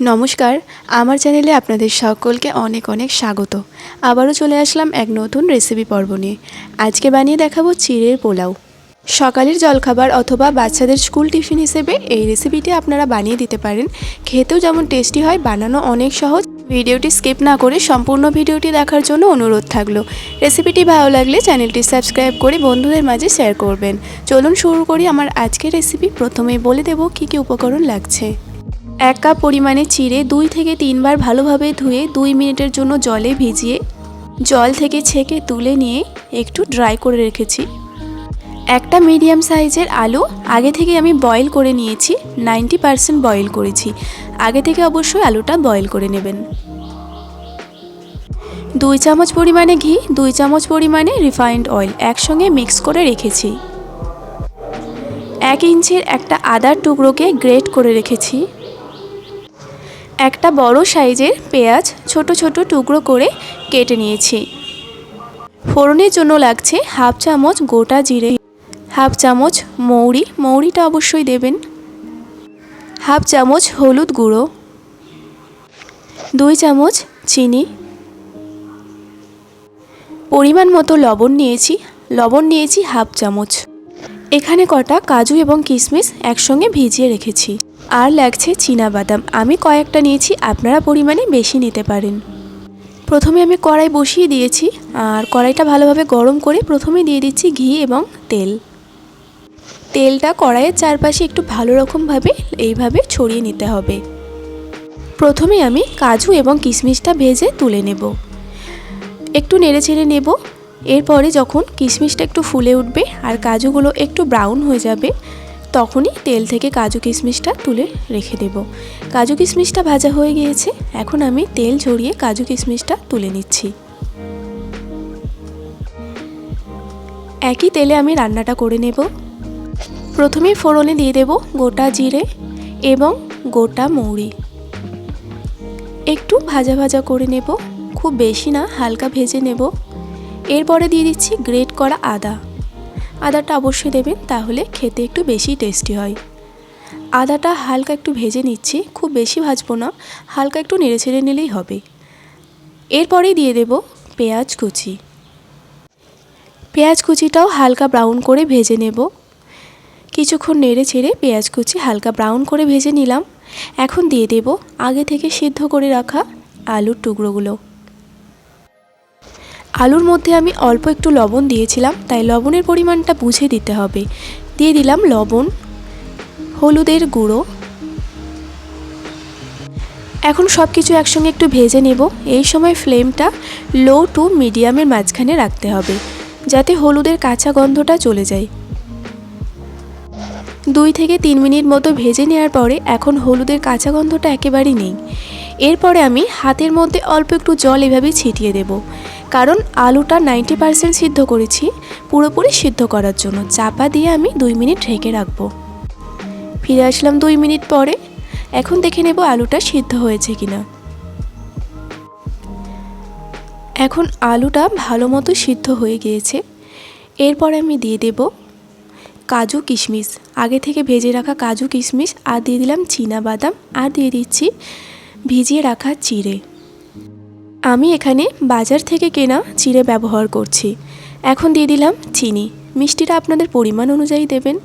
নমস্কার, আমার চ্যানেলে আপনাদের সকলকে অনেক অনেক স্বাগত। আবারও চলে আসলাম এক নতুন রেসিপি পর্ব নিয়ে। আজকে বানিয়ে দেখাবো চিড়ের পোলাও। সকালের জলখাবার অথবা বাচ্চাদের স্কুল টিফিন হিসেবে এই রেসিপিটি আপনারা বানিয়ে দিতে পারেন। খেতেও যেমন টেস্টি হয়, বানানো অনেক সহজ। ভিডিওটি স্কিপ না করে সম্পূর্ণ ভিডিওটি দেখার জন্য অনুরোধ থাকল। রেসিপিটি ভালো লাগলে চ্যানেলটি সাবস্ক্রাইব করে বন্ধুদের মাঝে শেয়ার করবেন। চলুন শুরু করি আমার আজকের রেসিপি প্রথমেই বলে দেবো কী কী উপকরণ লাগছে। এক কাপ পরিমাণে চিড়ে দুই থেকে তিনবার ভালোভাবে ধুয়ে দুই মিনিটের জন্য জলে ভিজিয়ে জল থেকে ছেঁকে তুলে নিয়ে একটু ড্রাই করে রেখেছি। একটা মিডিয়াম সাইজের আলু আগে থেকে আমি বয়েল করে নিয়েছি, নাইনটি পারসেন্ট বয়েল করেছি। আগে থেকে অবশ্যই আলুটা বয়েল করে নেবেন। দুই চামচ পরিমাণে ঘি, দুই চামচ পরিমাণে রিফাইন্ড অয়েল একসঙ্গে মিক্স করে রেখেছি। এক ইঞ্চির একটা আদার টুকরোকে গ্রেট করে রেখেছি। একটা বড় সাইজের পেঁয়াজ ছোট ছোট টুকরো করে কেটে নিয়েছি। ফোড়নের জন্য লাগছে হাফ চামচ গোটা জিরে, হাফ চামচ মৌরি, মৌরিটা অবশ্যই দেবেন। হাফ চামচ হলুদ গুঁড়ো, দুই চামচ চিনি। পরিমাণ মতো লবণ নিয়েছি লবণ নিয়েছি হাফ চামচ। এখানে কটা কাজু এবং কিশমিশ একসঙ্গে ভিজিয়ে রেখেছি। আর লাগছে বাদাম আমি কয়েকটা নিয়েছি, আপনারা পরিমাণে বেশি নিতে পারেন। প্রথমে আমি কড়াই বসিয়ে দিয়েছি, আর কড়াইটা ভালোভাবে গরম করে প্রথমে দিয়ে দিচ্ছি ঘি এবং তেল। তেলটা কড়াইয়ের চারপাশে একটু ভালো রকমভাবে এইভাবে ছড়িয়ে নিতে হবে। প্রথমে আমি কাজু এবং কিশমিশটা ভেজে তুলে নেব। একটু নেড়ে চেড়ে নেব এরপরে যখন কিশমিশটা একটু ফুলে উঠবে আর কাজুগুলো একটু ব্রাউন হয়ে যাবে, তখনই তেল থেকে কাজু কিশমিশটা তুলে রেখে দেব। কাজু কিশমিশটা ভাজা হয়ে গিয়েছে, এখন আমি তেল ঝরিয়ে কাজু কিশমিশটা তুলে নিচ্ছি। একই তেলে আমি রান্নাটা করে নেব। প্রথমে ফোড়নে দিয়ে দেব গোটা জিরে এবং গোটা মৌরি। একটু ভাজা ভাজা করে নেব, খুব বেশি না, হালকা ভেজে নেব। এরপরে দিয়ে দিচ্ছি গ্রেট করা আদা। আদাটা অবশ্যই দেবেন, তাহলে খেতে একটু বেশি টেস্টি হয়। আদাটা হালকা একটু ভেজে নিচ্ছি, খুব বেশি ভাজবো না, হালকা একটু নেড়ে ছেড়ে নিলেই হবে। এরপরেই দিয়ে দেব পেঁয়াজ কুচি। পেঁয়াজ কুচিটাও হালকা ব্রাউন করে ভেজে নেব। কিছুক্ষণ নেড়ে ছেড়ে পেঁয়াজ কুচি হালকা ব্রাউন করে ভেজে নিলাম। এখন দিয়ে দেব আগে থেকে সিদ্ধ করে রাখা আলুর টুকরোগুলো। আলুর মধ্যে আমি অল্প একটু লবণ দিয়েছিলাম, তাই লবণের পরিমাণটা বুঝে দিতে হবে। দিয়ে দিলাম লবণ, হলুদের গুঁড়ো। এখন সব কিছু একসঙ্গে একটু ভেজে নেব। এই সময় ফ্লেমটা লো টু মিডিয়ামের মাঝখানে রাখতে হবে, যাতে হলুদের কাঁচা গন্ধটা চলে যায়। দুই থেকে তিন মিনিট মতো ভেজে নেওয়ার পরে এখন হলুদের কাঁচা গন্ধটা একেবারেই নেই। এরপরে আমি হাতের মধ্যে অল্প একটু জল এভাবে ছিটিয়ে দেব। কারণ আলুটা নাইনটি পারসেন্ট সিদ্ধ করেছি, পুরোপুরি সিদ্ধ করার জন্য। চাপা দিয়ে আমি দুই মিনিট ঢেকে রাখব। ফিরে আসলাম দুই মিনিট পরে। এখন দেখে নেব আলুটা সিদ্ধ হয়েছে কিনা। এখন আলুটা ভালো মতো সিদ্ধ হয়ে গিয়েছে। এরপর আমি দিয়ে দেব কাজু কিশমিশ। আগে থেকে ভেজে রাখা কাজু কিশমিশ, আর দিয়ে দিলাম বাদাম, আর দিয়ে দিচ্ছি ভিজিয়ে রাখা চিড়ে। আমি এখানে বাজার থেকে কেনা চিড়ে ব্যবহার করছি। এখন দিয়ে দিলাম চিনি। মিষ্টিটা আপনাদের পরিমাণ অনুযায়ী দেবেন।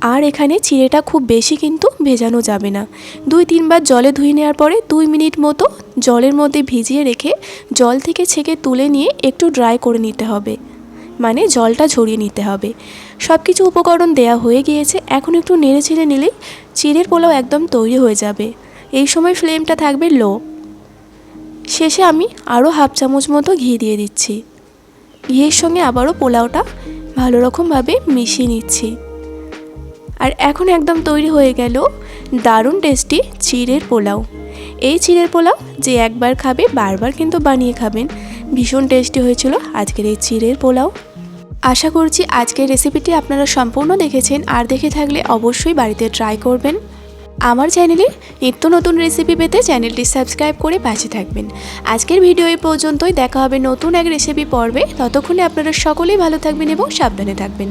আর এখানে চিড়েটা খুব বেশি কিন্তু ভেজানো যাবে না। দুই তিনবার জলে ধুয়ে নেওয়ার পরে দুই মিনিট মতো জলের মধ্যে ভিজিয়ে রেখে জল থেকে ছেঁকে তুলে নিয়ে একটু ড্রাই করে নিতে হবে। মানে জলটা ঝরিয়ে নিতে হবে। সব কিছু উপকরণ দেয়া হয়ে গিয়েছে। এখন একটু নেড়ে ছেড়ে নিলেই চিড়ের পোলাও একদম তৈরি হয়ে যাবে। এই সময় ফ্লেমটা থাকবে লো শেষে আমি আরও হাফ চামচ মতো ঘি দিয়ে দিচ্ছি। ঘিয়ের সঙ্গে আবারও পোলাওটা ভালো রকমভাবে মিশিয়ে নিচ্ছি। আর এখন একদম তৈরি হয়ে গেল দারুণ টেস্টি চিড়ের পোলাও। এই চিড়ের পোলাও যে একবার খাবে, বারবার কিন্তু বানিয়ে খাবেন। ভীষণ টেস্টি হয়েছিল আজকের এই চিড়ের পোলাও। আশা করছি আজকের রেসিপিটি আপনারা সম্পূর্ণ দেখেছেন। আর দেখে থাকলে অবশ্যই বাড়িতে ট্রাই করবেন। আমার চ্যানেলে নিত্য নতুন রেসিপি পেতে চ্যানেলটি সাবস্ক্রাইব করে পাশে থাকবেন। আজকের ভিডিও এই পর্যন্তই। দেখা হবে নতুন এক রেসিপি পর্বে। ততক্ষণে আপনারা সকলেই ভালো থাকবেন এবং সাবধানে থাকবেন।